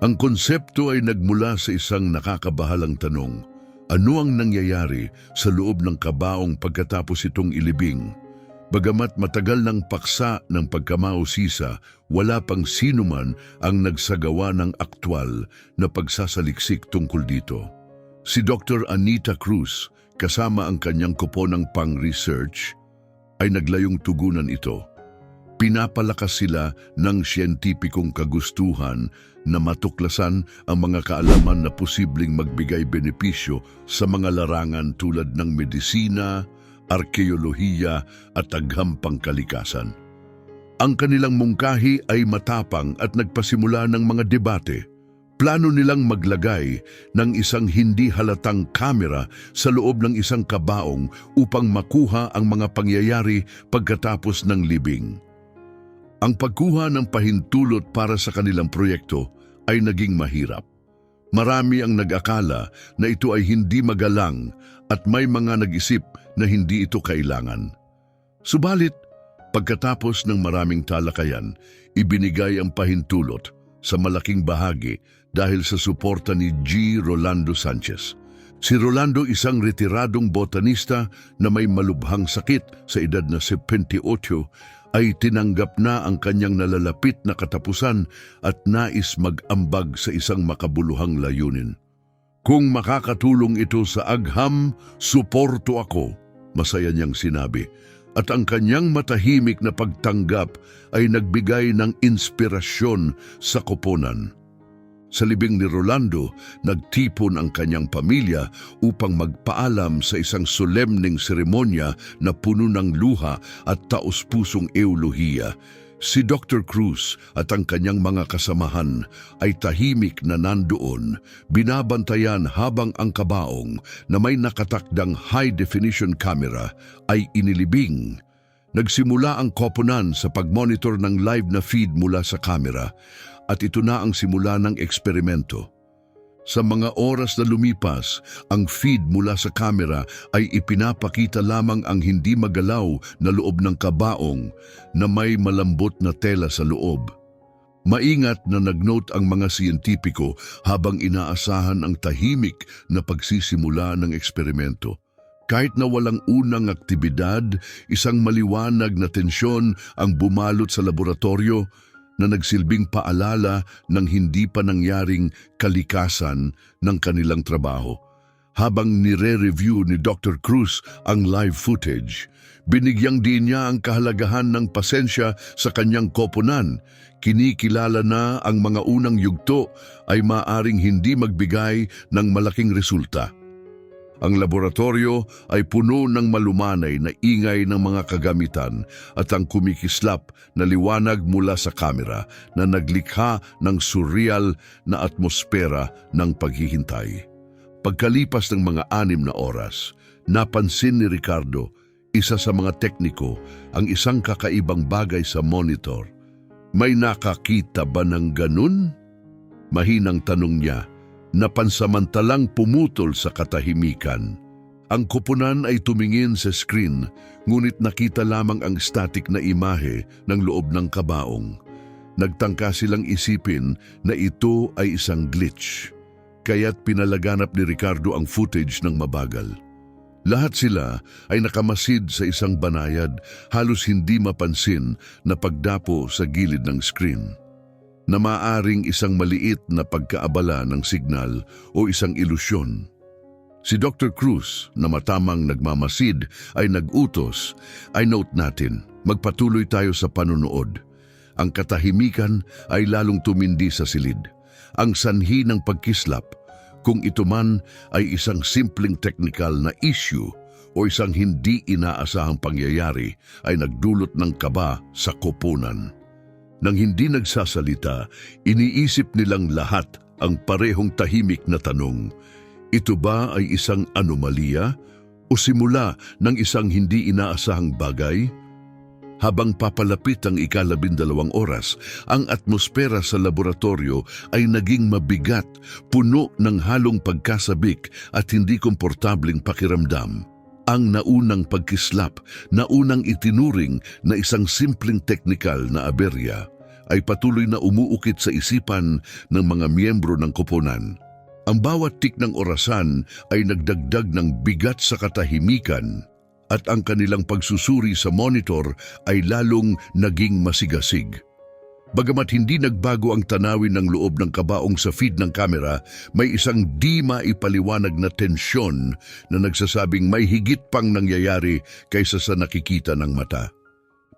Ang konsepto ay nagmula sa isang nakakabahalang tanong. Ano ang nangyayari sa loob ng kabaong pagkatapos itong ilibing? Bagamat matagal ng paksa ng pagkamausisa, wala pang sino man ang nagsagawa ng aktwal na pagsasaliksik tungkol dito. Si Dr. Anita Cruz, kasama ang kanyang kuponang pang-research, ay naglayong tugunan ito. Pinapalakas sila ng siyentipikong kagustuhan na matuklasan ang mga kaalaman na posibleng magbigay benepisyo sa mga larangan tulad ng medisina, arkeolohiya at aghampang kalikasan. Ang kanilang mungkahi ay matapang at nagpasimula ng mga debate. Plano nilang maglagay ng isang hindi halatang kamera sa loob ng isang kabaong upang makuha ang mga pangyayari pagkatapos ng libing. Ang pagkuha ng pahintulot para sa kanilang proyekto ay naging mahirap. Marami ang nag-akala na ito ay hindi magalang at may mga nag-isip na hindi ito kailangan. Subalit, pagkatapos ng maraming talakayan, ibinigay ang pahintulot sa malaking bahagi dahil sa suporta ni G. Rolando Sanchez. Si Rolando isang retiradong botanista na may malubhang sakit sa edad na 78 ay tinanggap na ang kanyang nalalapit na katapusan at nais mag-ambag sa isang makabuluhang layunin. Kung makakatulong ito sa agham, suporto ako, masaya niyang sinabi. At ang kanyang matahimik na pagtanggap ay nagbigay ng inspirasyon sa koponan. Sa libing ni Rolando, nagtipon ang kanyang pamilya upang magpaalam sa isang solemning seremonya na puno ng luha at taos-pusong euluhiya. Si Dr. Cruz at ang kanyang mga kasamahan ay tahimik na nandoon, binabantayan habang ang kabaong na may nakatakdang high-definition camera ay inilibing. Nagsimula ang koponan sa pagmonitor ng live na feed mula sa kamera at ito na ang simula ng eksperimento. Sa mga oras na lumipas, ang feed mula sa kamera ay ipinapakita lamang ang hindi magalaw na loob ng kabaong na may malambot na tela sa loob. Maingat na nagnote ang mga siyentipiko habang inaasahan ang tahimik na pagsisimula ng eksperimento. Kahit na walang unang aktibidad, isang maliwanag na tensyon ang bumalot sa laboratorio na nagsilbing paalala ng hindi pa nangyaring kalikasan ng kanilang trabaho. Habang nire-review ni Dr. Cruz ang live footage, binigyang din niya ang kahalagahan ng pasensya sa kanyang koponan. Kinikilala na ang mga unang yugto ay maaring hindi magbigay ng malaking resulta. Ang laboratorio ay puno ng malumanay na ingay ng mga kagamitan at ang kumikislap na liwanag mula sa kamera na naglikha ng surreal na atmosfera ng paghihintay. Pagkalipas ng mga anim na oras, napansin ni Ricardo, isa sa mga tekniko, ang isang kakaibang bagay sa monitor. May nakakita ba ng ganun? Mahinang tanong niya na pansamantalang pumutol sa katahimikan. Ang kupunan ay tumingin sa screen, ngunit nakita lamang ang static na imahe ng loob ng kabaong. Nagtangka silang isipin na ito ay isang glitch, kaya't pinalaganap ni Ricardo ang footage ng mabagal. Lahat sila ay nakamasid sa isang banayad, halos hindi mapansin na pagdapo sa gilid ng screen na maaring isang maliit na pagkaabala ng signal o isang ilusyon. Si Dr. Cruz na matamang nagmamasid ay nagutos, ay note natin, magpatuloy tayo sa panunood. Ang katahimikan ay lalong tumindi sa silid. Ang sanhi ng pagkislap, kung ito man ay isang simpleng technical na issue o isang hindi inaasahang pangyayari ay nagdulot ng kaba sa koponan. Nang hindi nagsasalita, iniisip nilang lahat ang parehong tahimik na tanong, ito ba ay isang anomalya o simula ng isang hindi inaasahang bagay? Habang papalapit ang ikalabindalawang oras, ang atmosfera sa laboratorio ay naging mabigat, puno ng halong pagkasabik at hindi komportabling pakiramdam. Ang naunang pagkislap, naunang itinuring na isang simpleng teknikal na aberya, ay patuloy na umuukit sa isipan ng mga miyembro ng koponan. Ang bawat tik ng orasan ay nagdagdag ng bigat sa katahimikan at ang kanilang pagsusuri sa monitor ay lalong naging masigasig. Bagamat hindi nagbago ang tanawin ng loob ng kabaong sa feed ng kamera, may isang di maipaliwanag na tensyon na nagsasabing may higit pang nangyayari kaysa sa nakikita ng mata.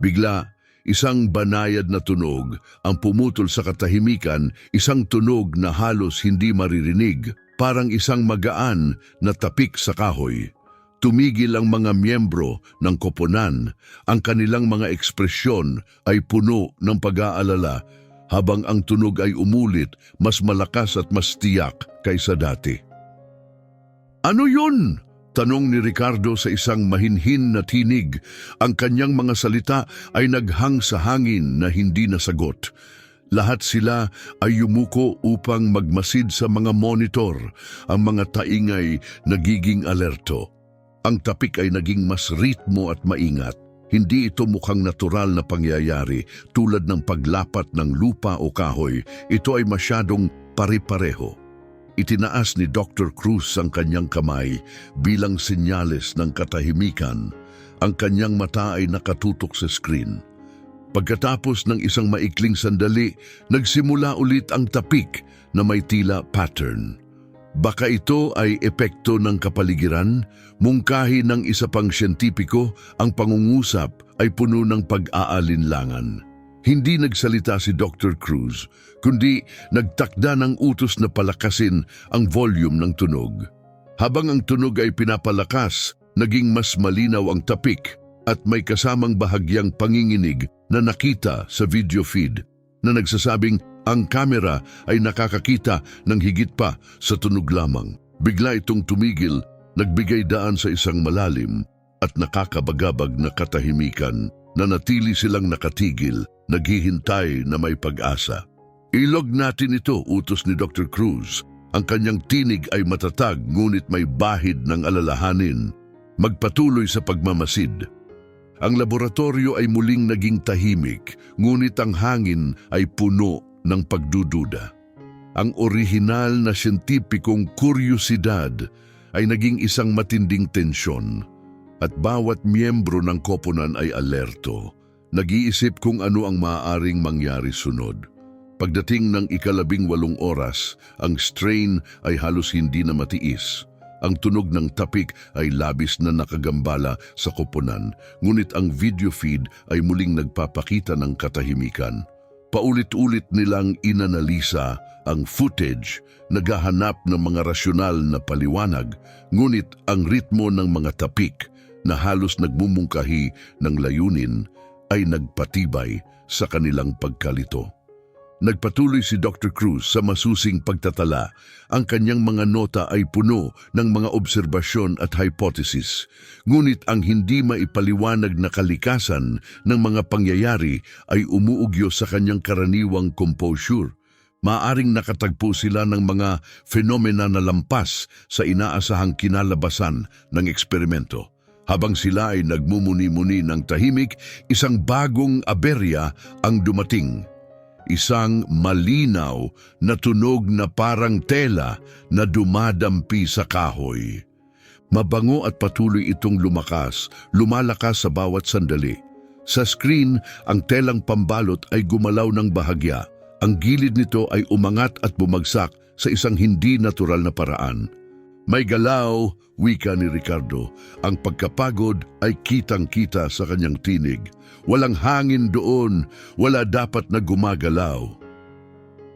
Bigla, isang banayad na tunog ang pumutol sa katahimikan, isang tunog na halos hindi maririnig, parang isang magaan na tapik sa kahoy. Tumigil ang mga miyembro ng koponan, ang kanilang mga ekspresyon ay puno ng pag-aalala habang ang tunog ay umulit mas malakas at mas tiyak kaysa dati. Ano yun? Tanong ni Ricardo sa isang mahinhin na tinig. Ang kanyang mga salita ay naghang sa hangin na hindi nasagot. Lahat sila ay yumuko upang magmasid sa mga monitor. Ang mga taingay nagiging alerto. Ang tapik ay naging mas ritmo at maingat. Hindi ito mukhang natural na pangyayari tulad ng paglapat ng lupa o kahoy. Ito ay masyadong pare-pareho. Itinaas ni Dr. Cruz ang kanyang kamay bilang senyales ng katahimikan. Ang kanyang mata ay nakatutok sa screen. Pagkatapos ng isang maikling sandali, nagsimula ulit ang tapik na may tila pattern. Baka ito ay epekto ng kapaligiran, mungkahi ng isa pang siyentipiko, ang pangungusap ay puno ng pag-aalinlangan. Hindi nagsalita si Dr. Cruz, kundi nagtakda ng utos na palakasin ang volume ng tunog. Habang ang tunog ay pinapalakas, naging mas malinaw ang tapik at may kasamang bahagyang panginginig na nakita sa video feed na nagsasabing ang kamera ay nakakakita ng higit pa sa tunog lamang. Bigla itong tumigil, nagbigay daan sa isang malalim at nakakabagabag na katahimikan na natili silang nakatigil, naghihintay na may pag-asa. Ilog natin ito, utos ni Dr. Cruz. Ang kanyang tinig ay matatag ngunit may bahid ng alalahanin. Magpatuloy sa pagmamasid. Ang laboratorio ay muling naging tahimik, ngunit ang hangin ay puno ng pagdududa. Ang orihinal na siyentipikong kuryosidad ay naging isang matinding tensyon at bawat miyembro ng koponan ay alerto, nag-iisip kung ano ang maaaring mangyari sunod. Pagdating ng ikalabing walong oras, ang strain ay halos hindi na matiis. Ang tunog ng tapik ay labis na nakagambala sa koponan, ngunit ang video feed ay muling nagpapakita ng katahimikan. Paulit-ulit nilang inanalisa ang footage, naghahanap ng mga rasyonal na paliwanag, ngunit ang ritmo ng mga tapik na halos nagmumungkahi ng layunin ay nagpatibay sa kanilang pagkalito. Nagpatuloy si Dr. Cruz sa masusing pagtatala. Ang kanyang mga nota ay puno ng mga obserbasyon at hypothesis. Ngunit ang hindi maipaliwanag na kalikasan ng mga pangyayari ay umuugyo sa kanyang karaniwang composure. Maaring nakatagpo sila ng mga fenomena na lampas sa inaasahang kinalabasan ng eksperimento. Habang sila ay nagmumuni-muni ng tahimik, isang bagong aberya ang dumating isang malinaw na tunog na parang tela na dumadampi sa kahoy. Mabango at patuloy itong lumakas, lumalakas sa bawat sandali. Sa screen, ang telang pambalot ay gumalaw ng bahagya. Ang gilid nito ay umangat at bumagsak sa isang hindi natural na paraan. May galaw, wika ni Ricardo. Ang pagkapagod ay kitang-kita sa kanyang tinig. Walang hangin doon, wala dapat na gumagalaw.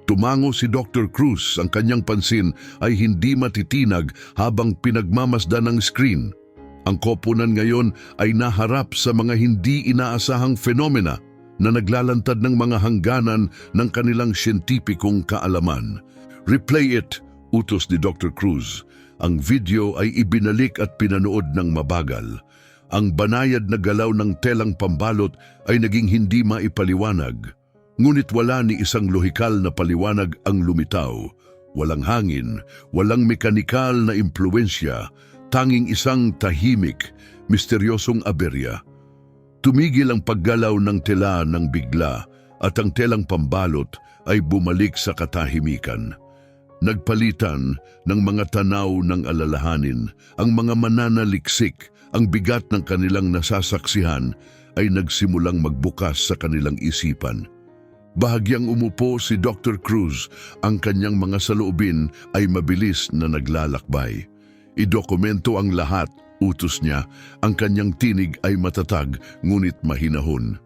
Tumango si Dr. Cruz, ang kanyang pansin ay hindi matitinag habang pinagmamasdan ng screen. Ang koponan ngayon ay naharap sa mga hindi inaasahang fenomena na naglalantad ng mga hangganan ng kanilang siyentipikong kaalaman. Replay it, utos ni Dr. Cruz. Ang video ay ibinalik at pinanood ng mabagal. Ang banayad na galaw ng telang pambalot ay naging hindi maipaliwanag. Ngunit wala ni isang lohikal na paliwanag ang lumitaw. Walang hangin, walang mekanikal na impluensya, tanging isang tahimik, misteryosong aberya. Tumigil ang paggalaw ng tela ng bigla at ang telang pambalot ay bumalik sa katahimikan. Nagpalitan ng mga tanaw ng alalahanin, ang mga mananaliksik, ang bigat ng kanilang nasasaksihan ay nagsimulang magbukas sa kanilang isipan. Bahagyang umupo si Dr. Cruz, ang kanyang mga saloobin ay mabilis na naglalakbay. Idokumento ang lahat, utos niya, ang kanyang tinig ay matatag ngunit mahinahon.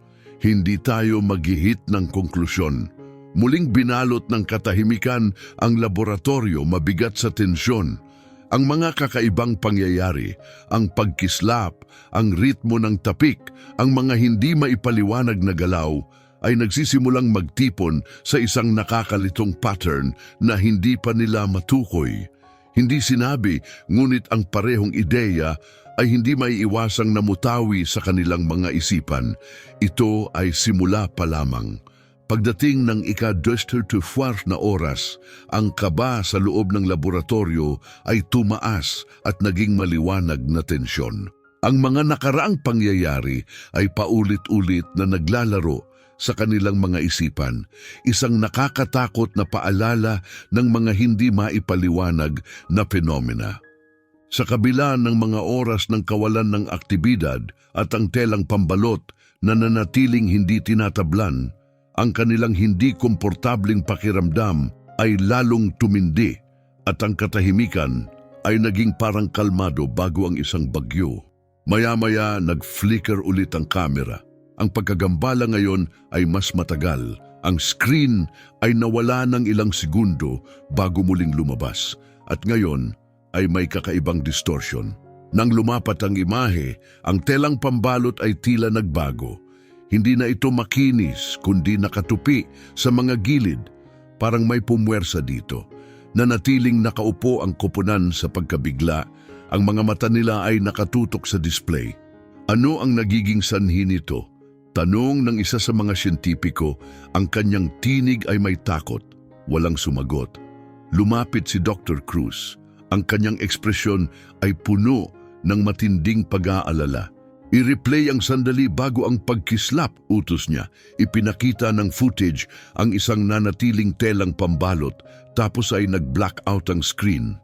Hindi tayo maghihit ng konklusyon. Muling binalot ng katahimikan ang laboratorio mabigat sa tensyon. Ang mga kakaibang pangyayari, ang pagkislap, ang ritmo ng tapik, ang mga hindi maipaliwanag na galaw, ay nagsisimulang magtipon sa isang nakakalitong pattern na hindi pa nila matukoy. Hindi sinabi, ngunit ang parehong ideya ay hindi maiiwasang namutawi sa kanilang mga isipan. Ito ay simula pa lamang. Pagdating ng ika-duster to four na oras, ang kaba sa loob ng laboratorio ay tumaas at naging maliwanag na tensyon. Ang mga nakaraang pangyayari ay paulit-ulit na naglalaro sa kanilang mga isipan, isang nakakatakot na paalala ng mga hindi maipaliwanag na fenomena. Sa kabila ng mga oras ng kawalan ng aktibidad at ang telang pambalot na nanatiling hindi tinatablan, ang kanilang hindi komportabling pakiramdam ay lalong tumindi at ang katahimikan ay naging parang kalmado bago ang isang bagyo. Maya-maya nag-flicker ulit ang kamera. Ang pagkagambala ngayon ay mas matagal. Ang screen ay nawala ng ilang segundo bago muling lumabas. At ngayon ay may kakaibang distortion. Nang lumapat ang imahe, ang telang pambalot ay tila nagbago. Hindi na ito makinis, kundi nakatupi sa mga gilid. Parang may pumwersa dito. Nanatiling nakaupo ang kupunan sa pagkabigla. Ang mga mata nila ay nakatutok sa display. Ano ang nagiging sanhi nito? Tanong ng isa sa mga siyentipiko, ang kanyang tinig ay may takot. Walang sumagot. Lumapit si Dr. Cruz. Ang kanyang ekspresyon ay puno ng matinding pag-aalala. I-replay ang sandali bago ang pagkislap, utos niya. Ipinakita ng footage ang isang nanatiling telang pambalot tapos ay nag-blackout ang screen.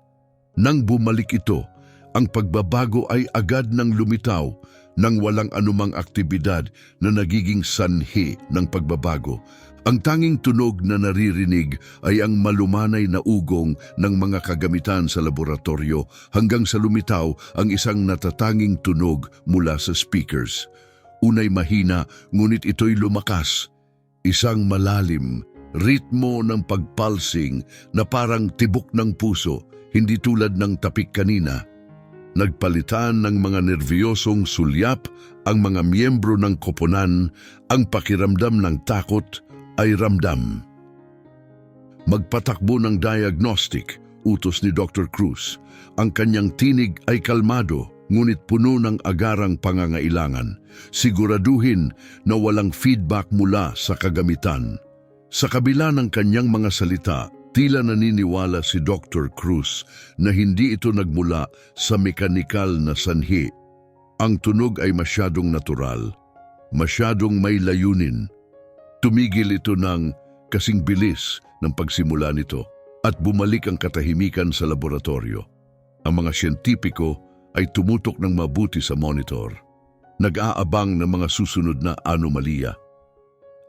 Nang bumalik ito, ang pagbabago ay agad nang lumitaw nang walang anumang aktibidad na nagiging sanhi ng pagbabago. Ang tanging tunog na naririnig ay ang malumanay na ugong ng mga kagamitan sa laboratorio hanggang sa lumitaw ang isang natatanging tunog mula sa speakers. Unay mahina ngunit ito'y lumakas. Isang malalim, ritmo ng pagpalsing na parang tibok ng puso, hindi tulad ng tapik kanina. Nagpalitan ng mga nervyosong sulyap ang mga miyembro ng koponan, ang pakiramdam ng takot ay ramdam. Magpatakbo ng diagnostic, utos ni Dr. Cruz. Ang kanyang tinig ay kalmado, ngunit puno ng agarang pangangailangan. Siguraduhin na walang feedback mula sa kagamitan. Sa kabila ng kanyang mga salita, tila naniniwala si Dr. Cruz na hindi ito nagmula sa mekanikal na sanhi. Ang tunog ay masyadong natural, masyadong may layunin. Tumigil ito ng kasing bilis ng pagsimula nito at bumalik ang katahimikan sa laboratorio. Ang mga siyentipiko ay tumutok ng mabuti sa monitor. Nag-aabang ng mga susunod na anomalya.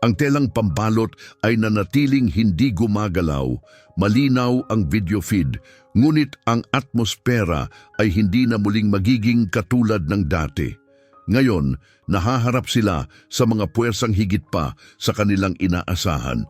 Ang telang pambalot ay nanatiling hindi gumagalaw, malinaw ang video feed, ngunit ang atmosfera ay hindi na muling magiging katulad ng dati. Ngayon, nahaharap sila sa mga puwersang higit pa sa kanilang inaasahan.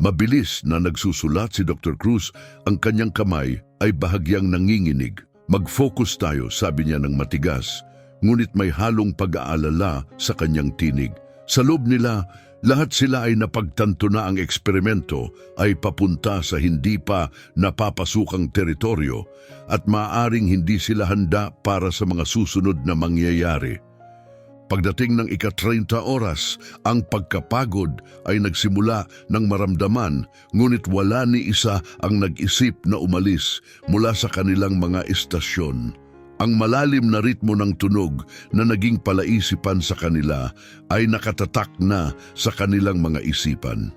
Mabilis na nagsusulat si Dr. Cruz, ang kanyang kamay ay bahagyang nanginginig. Mag-focus tayo, sabi niya ng matigas, ngunit may halong pag-aalala sa kanyang tinig. Sa loob nila, lahat sila ay napagtanto na ang eksperimento ay papunta sa hindi pa napapasukang teritoryo at maaring hindi sila handa para sa mga susunod na mangyayari. Pagdating ng ika-30 oras, ang pagkapagod ay nagsimula ng maramdaman ngunit wala ni isa ang nag-isip na umalis mula sa kanilang mga istasyon. Ang malalim na ritmo ng tunog na naging palaisipan sa kanila ay nakatatak na sa kanilang mga isipan.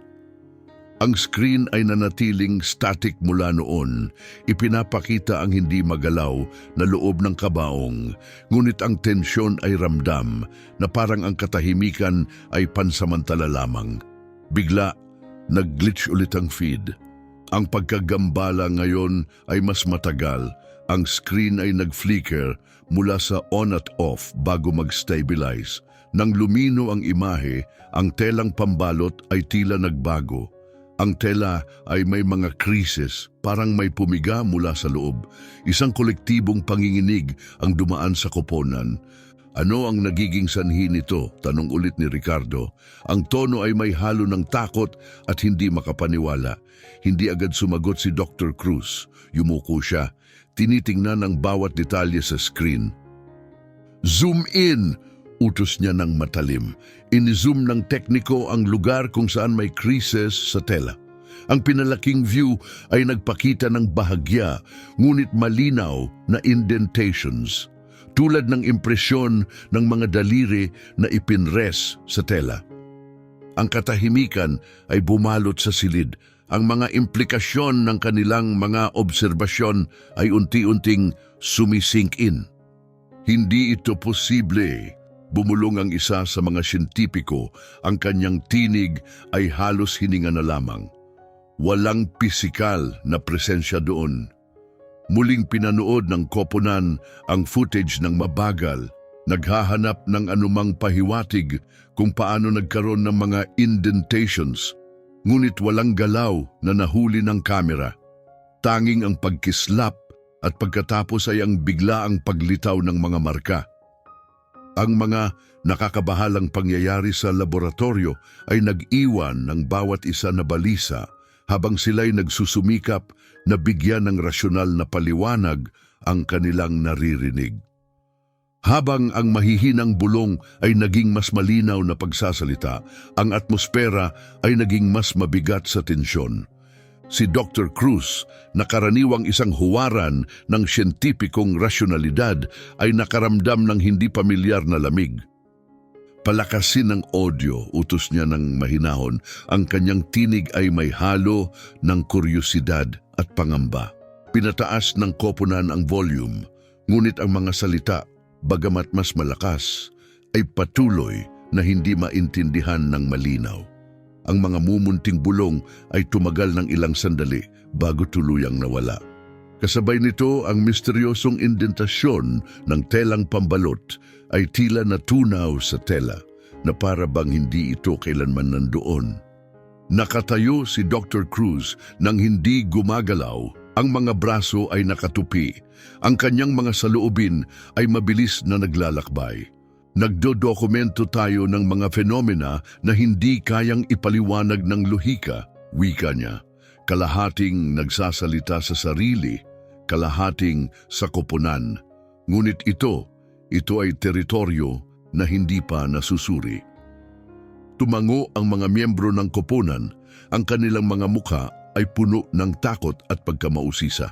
Ang screen ay nanatiling static mula noon. Ipinapakita ang hindi magalaw na loob ng kabaong, ngunit ang tensyon ay ramdam na parang ang katahimikan ay pansamantala lamang. Bigla, nag-glitch ulit ang feed. Ang pagkagambala ngayon ay mas matagal. Ang screen ay nag-flicker mula sa on at off bago mag-stabilize. Nang lumino ang imahe, ang telang pambalot ay tila nagbago. Ang tela ay may mga creases, parang may pumiga mula sa loob. Isang kolektibong panginginig ang dumaan sa koponan. Ano ang nagiging sanhi nito? Tanong ulit ni Ricardo. Ang tono ay may halo ng takot at hindi makapaniwala. Hindi agad sumagot si Dr. Cruz. Yumuko siya. Tinitingnan ang bawat detalye sa screen. Zoom in! Utos niya ng matalim. In-zoom ng tekniko ang lugar kung saan may creases sa tela. Ang pinalaking view ay nagpakita ng bahagya, ngunit malinaw na indentations, tulad ng impresyon ng mga daliri na ipinres sa tela. Ang katahimikan ay bumalot sa silid. Ang mga implikasyon ng kanilang mga obserbasyon ay unti-unting sumisink in. Hindi ito posible. Bumulong ang isa sa mga siyentipiko, ang kanyang tinig ay halos hininga na lamang. Walang pisikal na presensya doon. Muling pinanood ng koponan ang footage ng mabagal, naghahanap ng anumang pahiwatig kung paano nagkaroon ng mga indentations, ngunit walang galaw na nahuli ng kamera. Tanging ang pagkislap at pagkatapos ay ang biglaang paglitaw ng mga marka. Ang mga nakakabahalang pangyayari sa laboratorio ay nag-iwan ng bawat isa na balisa habang sila'y nagsusumikap na bigyan ng rasyonal na paliwanag ang kanilang naririnig. Habang ang mahihinang bulong ay naging mas malinaw na pagsasalita, ang atmosfera ay naging mas mabigat sa tensyon. Si Dr. Cruz, na karaniwang isang huwaran ng siyentipikong rasyonalidad, ay nakaramdam ng hindi pamilyar na lamig. Palakasin ng audio, utos niya ng mahinahon, ang kanyang tinig ay may halo ng kuryosidad at pangamba. Pinataas ng koponan ang volume, ngunit ang mga salita, bagamat mas malakas, ay patuloy na hindi maintindihan ng malinaw. Ang mga mumunting bulong ay tumagal ng ilang sandali bago tuluyang nawala. Kasabay nito ang misteryosong indentasyon ng telang pambalot ay tila natunaw sa tela na para bang hindi ito kailanman nandoon. Nakatayo si Dr. Cruz nang hindi gumagalaw, ang mga braso ay nakatupi, ang kanyang mga saloobin ay mabilis na naglalakbay. Nagdodokumento tayo ng mga fenomena na hindi kayang ipaliwanag ng lohika, wika niya. Kalahating nagsasalita sa sarili, kalahating sa koponan. Ngunit ito, ito ay teritoryo na hindi pa nasusuri. Tumango ang mga miyembro ng koponan, ang kanilang mga mukha ay puno ng takot at pagkamausisa.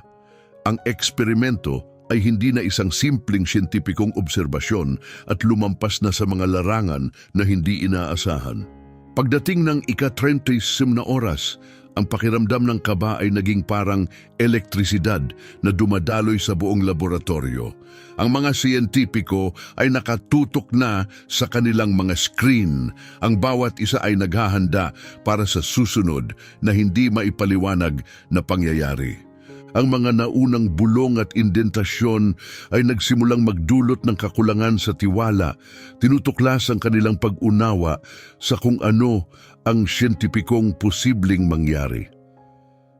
Ang eksperimento ay hindi na isang simpleng siyentipikong obserbasyon at lumampas na sa mga larangan na hindi inaasahan. Pagdating ng ika-30 na oras, ang pakiramdam ng kaba ay naging parang elektrisidad na dumadaloy sa buong laboratorio. Ang mga siyentipiko ay nakatutok na sa kanilang mga screen. Ang bawat isa ay naghahanda para sa susunod na hindi maipaliwanag na pangyayari. Ang mga naunang bulong at indentasyon ay nagsimulang magdulot ng kakulangan sa tiwala, tinutuklas ang kanilang pag-unawa sa kung ano ang siyentipikong posibleng mangyari.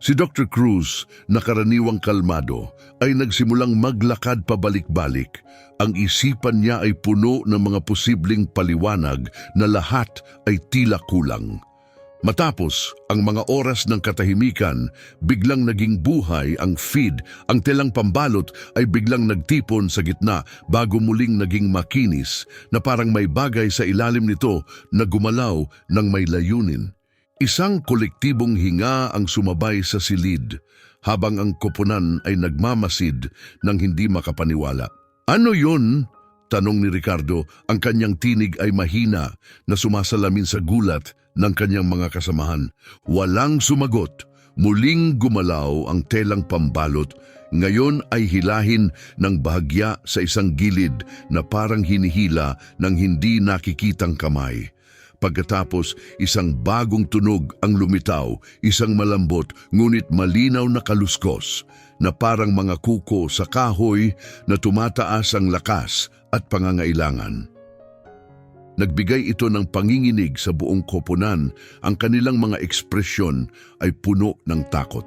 Si Dr. Cruz, na karaniwang kalmado, ay nagsimulang maglakad pabalik-balik. Ang isipan niya ay puno ng mga posibleng paliwanag na lahat ay tila kulang. Matapos ang mga oras ng katahimikan, biglang naging buhay ang feed, ang telang pambalot ay biglang nagtipon sa gitna bago muling naging makinis na parang may bagay sa ilalim nito na gumalaw ng may layunin. Isang kolektibong hinga ang sumabay sa silid habang ang koponan ay nagmamasid ng hindi makapaniwala. Ano yun? Tanong ni Ricardo, ang kanyang tinig ay mahina na sumasalamin sa gulat ng kanyang mga kasamahan. Walang sumagot. Muling gumalaw ang telang pambalot. Ngayon ay hilahin ng bahagya sa isang gilid na parang hinihila ng hindi nakikitang kamay. Pagkatapos, isang bagong tunog ang lumitaw, isang malambot ngunit malinaw na kaluskos na parang mga kuko sa kahoy na tumataas ang lakas at pangangailangan. Nagbigay ito ng panginginig sa buong koponan, ang kanilang mga ekspresyon ay puno ng takot.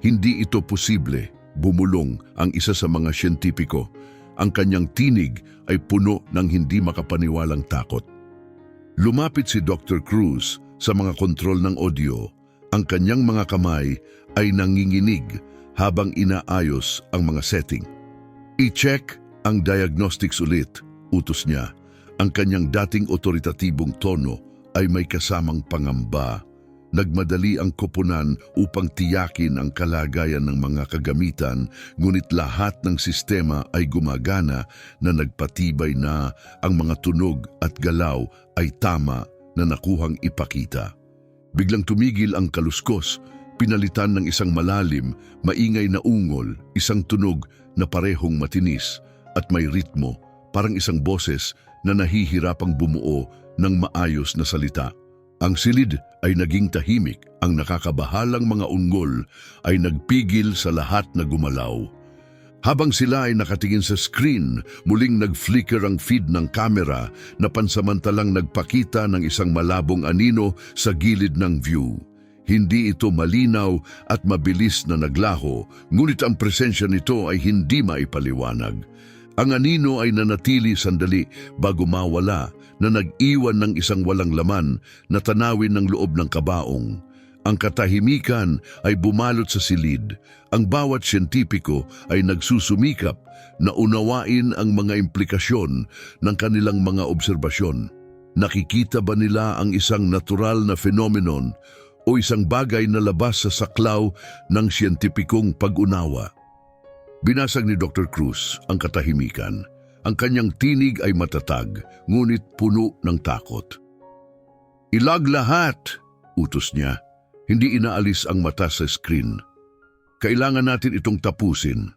Hindi ito posible, bumulong ang isa sa mga siyentipiko. Ang kanyang tinig ay puno ng hindi makapaniwalang takot. Lumapit si Dr. Cruz sa mga kontrol ng audio. Ang kanyang mga kamay ay nanginginig habang inaayos ang mga setting. I-check ang diagnostics ulit, utos niya. Ang kanyang dating otoritatibong tono ay may kasamang pangamba. Nagmadali ang koponan upang tiyakin ang kalagayan ng mga kagamitan, ngunit lahat ng sistema ay gumagana na nagpatibay na ang mga tunog at galaw ay tama na nakuhang ipakita. Biglang tumigil ang kaluskos, pinalitan ng isang malalim, maingay na ungol, isang tunog na parehong matinis at may ritmo, parang isang boses na nahihirapang bumuo ng maayos na salita. Ang silid ay naging tahimik, ang nakakabahalang mga ungol ay nagpigil sa lahat na gumalaw. Habang sila ay nakatingin sa screen, muling nag-flicker ang feed ng kamera na pansamantalang nagpakita ng isang malabong anino sa gilid ng view. Hindi ito malinaw at mabilis na naglaho, ngunit ang presensya nito ay hindi maipaliwanag. Ang anino ay nanatili sandali bago mawala na nag-iwan ng isang walang laman na tanawin ng loob ng kabaong. Ang katahimikan ay bumalot sa silid. Ang bawat siyentipiko ay nagsusumikap na unawain ang mga implikasyon ng kanilang mga obserbasyon. Nakikita ba nila ang isang natural na phenomenon o isang bagay na labas sa saklaw ng siyentipikong pag-unawa? Binasag ni Dr. Cruz ang katahimikan. Ang kanyang tinig ay matatag, ngunit puno ng takot. Ilag lahat, utos niya. Hindi inaalis ang mata sa screen. Kailangan natin itong tapusin.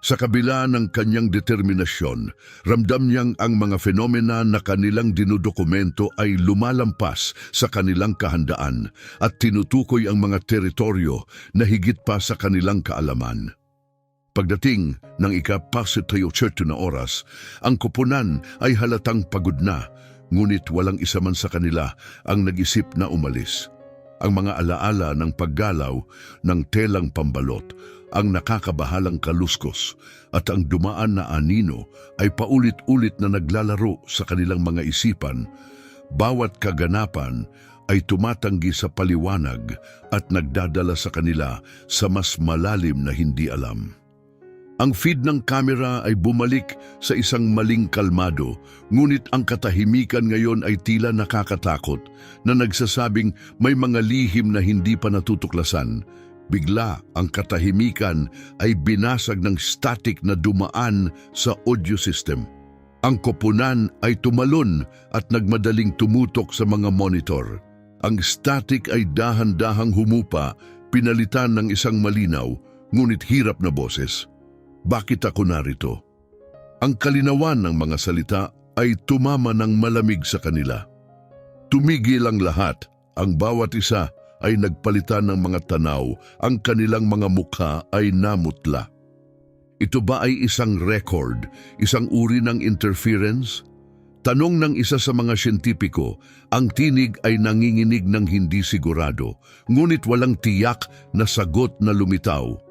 Sa kabila ng kanyang determinasyon, ramdam niyang ang mga fenomena na kanilang dinudokumento ay lumalampas sa kanilang kahandaan at tinutukoy ang mga teritoryo na higit pa sa kanilang kaalaman. Pagdating ng ika-38 na oras, ang kupunan ay halatang pagod na, ngunit walang isa man sa kanila ang nag-isip na umalis. Ang mga alaala ng paggalaw ng telang pambalot, ang nakakabahalang kaluskos at ang dumaan na anino ay paulit-ulit na naglalaro sa kanilang mga isipan. Bawat kaganapan ay tumatanggi sa paliwanag at nagdadala sa kanila sa mas malalim na hindi alam. Ang feed ng kamera ay bumalik sa isang maling kalmado, ngunit ang katahimikan ngayon ay tila nakakatakot na nagsasabing may mga lihim na hindi pa natutuklasan. Bigla ang katahimikan ay binasag ng static na dumaan sa audio system. Ang koponan ay tumalon at nagmadaling tumutok sa mga monitor. Ang static ay dahan-dahang humupa, pinalitan ng isang malinaw, ngunit hirap na boses. Bakit ako narito? Ang kalinawan ng mga salita ay tumama ng malamig sa kanila. Tumigil ang lahat, ang bawat isa ay nagpalitan ng mga tanaw, ang kanilang mga mukha ay namutla. Ito ba ay isang record, isang uri ng interference? Tanong ng isa sa mga siyentipiko, ang tinig ay nanginginig ng hindi sigurado, ngunit walang tiyak na sagot na lumitaw.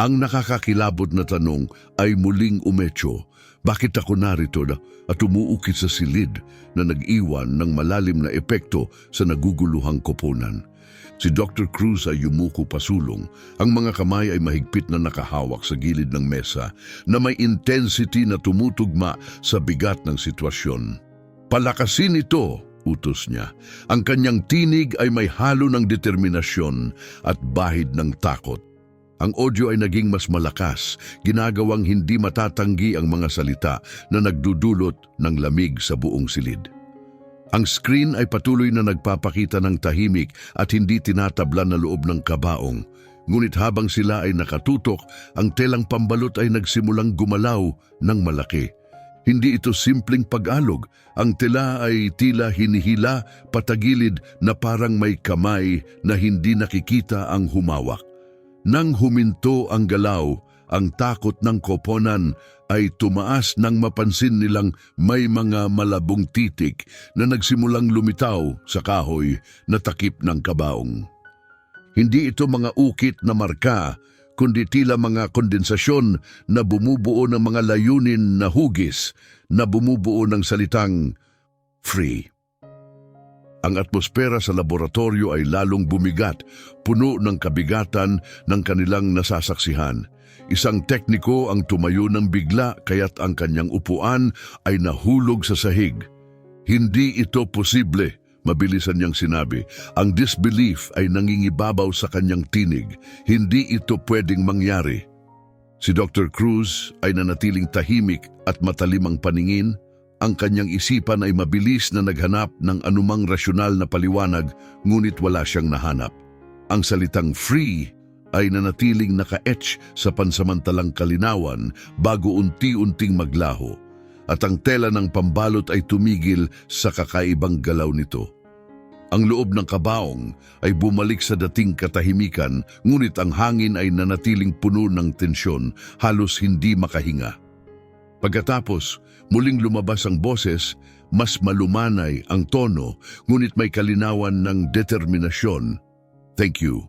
Ang nakakakilabot na tanong ay muling umetso. Bakit ako narito na at umuukit sa silid na nag-iwan ng malalim na epekto sa naguguluhang koponan? Si Dr. Cruz ay yumuko pasulong. Ang mga kamay ay mahigpit na nakahawak sa gilid ng mesa na may intensity na tumutugma sa bigat ng sitwasyon. Palakasin ito, utos niya. Ang kanyang tinig ay may halo ng determinasyon at bahid ng takot. Ang audio ay naging mas malakas, ginagawang hindi matatanggi ang mga salita na nagdudulot ng lamig sa buong silid. Ang screen ay patuloy na nagpapakita ng tahimik at hindi tinatabla na loob ng kabaong. Ngunit habang sila ay nakatutok, ang telang pambalot ay nagsimulang gumalaw ng malaki. Hindi ito simpleng pag-alog. Ang tela ay tila hinihila, patagilid na parang may kamay na hindi nakikita ang humawak. Nang huminto ang galaw, ang takot ng koponan ay tumaas nang mapansin nilang may mga malabong titik na nagsimulang lumitaw sa kahoy na takip ng kabaong. Hindi ito mga ukit na marka, kundi tila mga kondensasyon na bumubuo ng mga layunin na hugis na bumubuo ng salitang free. Ang atmosfera sa laboratorio ay lalong bumigat, puno ng kabigatan ng kanilang nasasaksihan. Isang tekniko ang tumayo ng bigla kaya't ang kanyang upuan ay nahulog sa sahig. Hindi ito posible, mabilisan niyang sinabi. Ang disbelief ay nangingibabaw sa kanyang tinig. Hindi ito pwedeng mangyari. Si Dr. Cruz ay nanatiling tahimik at matalimang paningin. Ang kanyang isipan ay mabilis na naghanap ng anumang rasyonal na paliwanag ngunit wala siyang nahanap. Ang salitang free ay nanatiling naka-etch sa pansamantalang kalinawan bago unti-unting maglaho at ang tela ng pambalot ay tumigil sa kakaibang galaw nito. Ang loob ng kabaong ay bumalik sa dating katahimikan ngunit ang hangin ay nanatiling puno ng tensyon, halos hindi makahinga. Pagkatapos, muling lumabas ang boses, mas malumanay ang tono ngunit may kalinawan ng determinasyon. Thank you.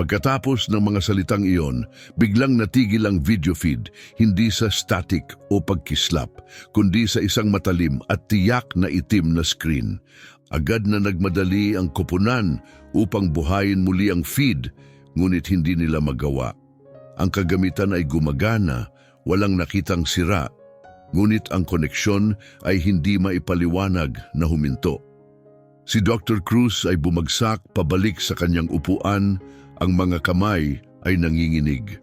Pagkatapos ng mga salitang iyon, biglang natigil ang video feed, hindi sa static o pagkislap, kundi sa isang matalim at tiyak na itim na screen. Agad na nagmadali ang koponan upang buhayin muli ang feed, ngunit hindi nila magawa. Ang kagamitan ay gumagana, walang nakitang sira, ngunit ang koneksyon ay hindi maipaliwanag na huminto. Si Dr. Cruz ay bumagsak pabalik sa kanyang upuan, ang mga kamay ay nanginginig.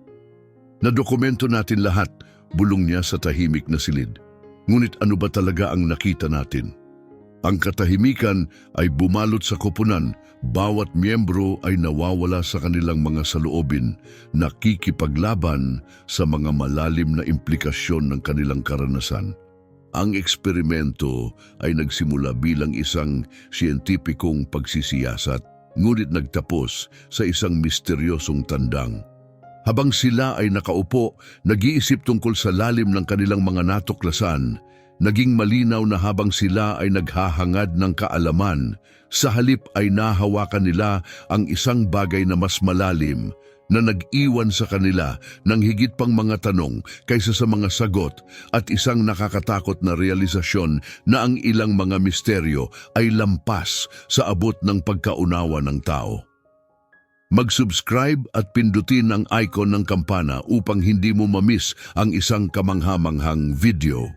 Nadokumento natin lahat, bulong niya sa tahimik na silid. Ngunit ano ba talaga ang nakita natin? Ang katahimikan ay bumalot sa koponan, bawat miyembro ay nawawala sa kanilang mga saloobin, nakikipaglaban sa mga malalim na implikasyon ng kanilang karanasan. Ang eksperimento ay nagsimula bilang isang siyentipikong pagsisiyasat, ngunit nagtapos sa isang misteryosong tandang. Habang sila ay nakaupo, nag-iisip tungkol sa lalim ng kanilang mga natuklasan, naging malinaw na habang sila ay naghahangad ng kaalaman, sa halip ay nahawakan nila ang isang bagay na mas malalim na nag-iwan sa kanila ng higit pang mga tanong kaysa sa mga sagot at isang nakakatakot na realisasyon na ang ilang mga misteryo ay lampas sa abot ng pagkaunawa ng tao. Mag-subscribe at pindutin ang icon ng kampana upang hindi mo mamiss ang isang kamanghamanghang video.